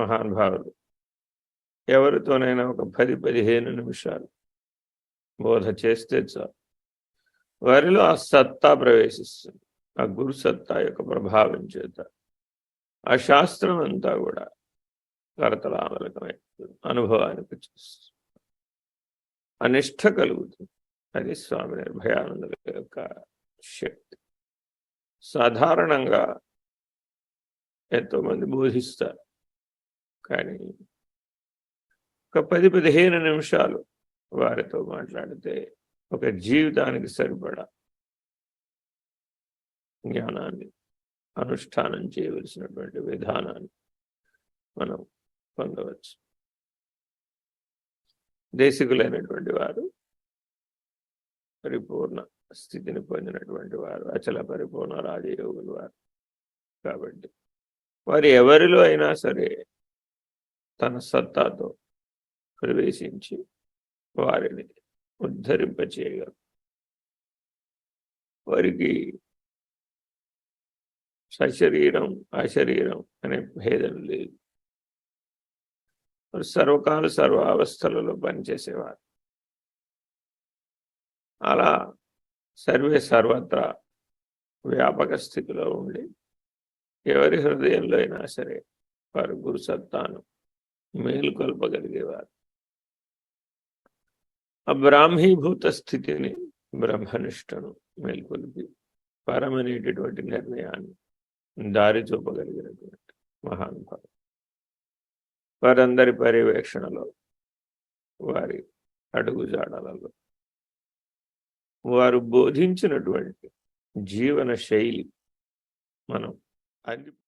మహానుభావులు ఎవరితోనైనా ఒక పది పదిహేను నిమిషాలు బోధ చేస్తే చాలు. వారిలో ఆ సత్తా ప్రవేశిస్తుంది. ఆ గురు సత్తా యొక్క ప్రభావం చేత. ఆ శాస్త్రం అంతా కూడా కరతలామలకమై అనుభవానికి చూస్తుంది అనిష్ట కలుగుతుంది. అది స్వామి నిర్భయానంద యొక్క శక్తి. సాధారణంగా ఎంతోమంది బోధిస్తారు. కానీ ఒక పది పదిహేను నిమిషాలు వారితో మాట్లాడితే ఒక జీవితానికి సరిపడా జ్ఞానాన్ని అనుష్ఠానం చేయవలసినటువంటి విధానాన్ని మనం పొందవచ్చు. దేశికులైనటువంటి వారు పరిపూర్ణ స్థితిని పొందినటువంటి వారు అచల పరిపూర్ణ రాజయోగులు వారు. కాబట్టి వారు ఎవరిలో అయినా సరే తన సత్తాతో ప్రవేశించి వారిని ఉద్ధరింపచేయగలరు వారికి సశరీరం అశరీరం అనే భేదం లేదు. సర్వకాల సర్వ అవస్థలలో పనిచేసేవారు. అలా సర్వే సర్వత్రా వ్యాపక స్థితిలో ఉండి ఎవరి హృదయంలో అయినా సరే వారు గురుసత్తాను మేలుకొల్పగలిగేవారు ఆ బ్రాహ్మీభూత స్థితిని బ్రహ్మనిష్టను మేల్కొల్పి పరమనేటటువంటి నిర్ణయాన్ని దారి చూపగలిగినటువంటి మహానుభావులు వారందరి పర్యవేక్షణలో వారి అడుగుజాడలలో వారు బోధించినటువంటి జీవన శైలి మనం అంది